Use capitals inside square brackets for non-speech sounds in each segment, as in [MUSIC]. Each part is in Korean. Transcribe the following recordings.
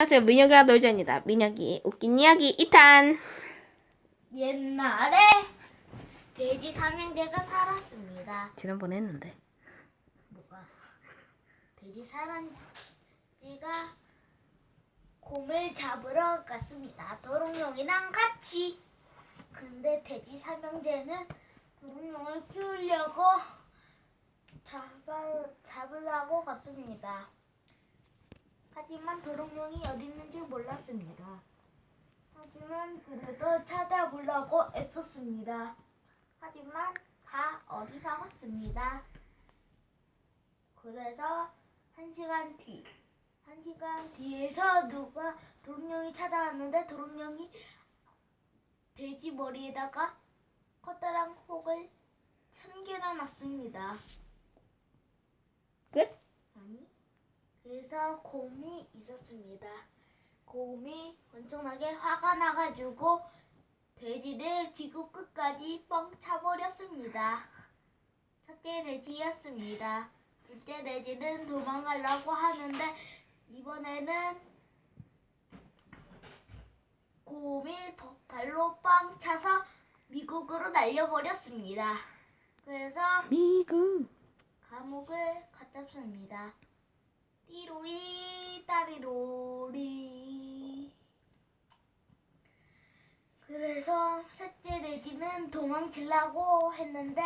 안녕하세요. 민혁이와 놀자입니다. 민혁이 웃긴 이야기 2탄. 옛날에 돼지 삼형제가 살았습니다. 지난번에 했는데. 뭐가? 돼지 사람쥐가 곰을 잡으러 갔습니다. 도롱뇽이랑 같이. 근데 돼지 삼형제는 도롱뇽을 키우려고 잡아, 잡으려고 갔습니다. 하지만 도롱뇽이 어디 있는지 몰랐습니다. 하지만 그래도 찾아보려고 애썼습니다. 하지만 다 어리석었습니다. 그래서 한 시간 뒤, 한 시간 뒤에서 누가 도롱뇽이 찾아왔는데 도롱뇽이 돼지 머리에다가 커다란 혹을 참개라 놨습니다. 끝? 아니, 그래서 곰이 있었습니다. 곰이 엄청나게 화가 나가지고 돼지를 지구 끝까지 뻥 차버렸습니다. 첫째 돼지였습니다. 둘째 돼지는 도망가려고 하는데 이번에는 곰이 버- 발로 빵 차서 미국으로 날려버렸습니다. 그래서 미국. 감옥을 갖잡습니다. 띠로리 따리로리 그래서 셋째 돼지는 도망치려고 했는데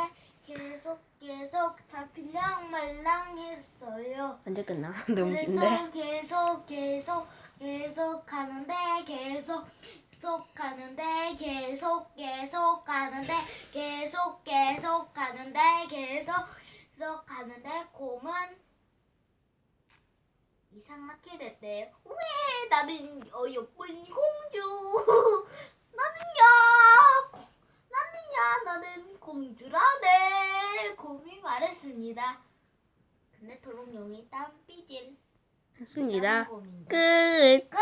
계속 계속 잡히랑 말랑 했어요. 언제 끝나? [LAUGHS] 너무 긴데. 그래서 계속 계속 계속 가는데 계속 계속 가는데 계속 계속 가는데 계속 계속 가는데 계속 계속 가는데 곰은 이상하게 됐대요. 왜 나는 어 예쁜 공주 나는야 나는야 나는 공주라네 곰이 말했습니다. 근데 도롱뇽이 땀 삐질 했습니다. 곰인데. 끝. 끝.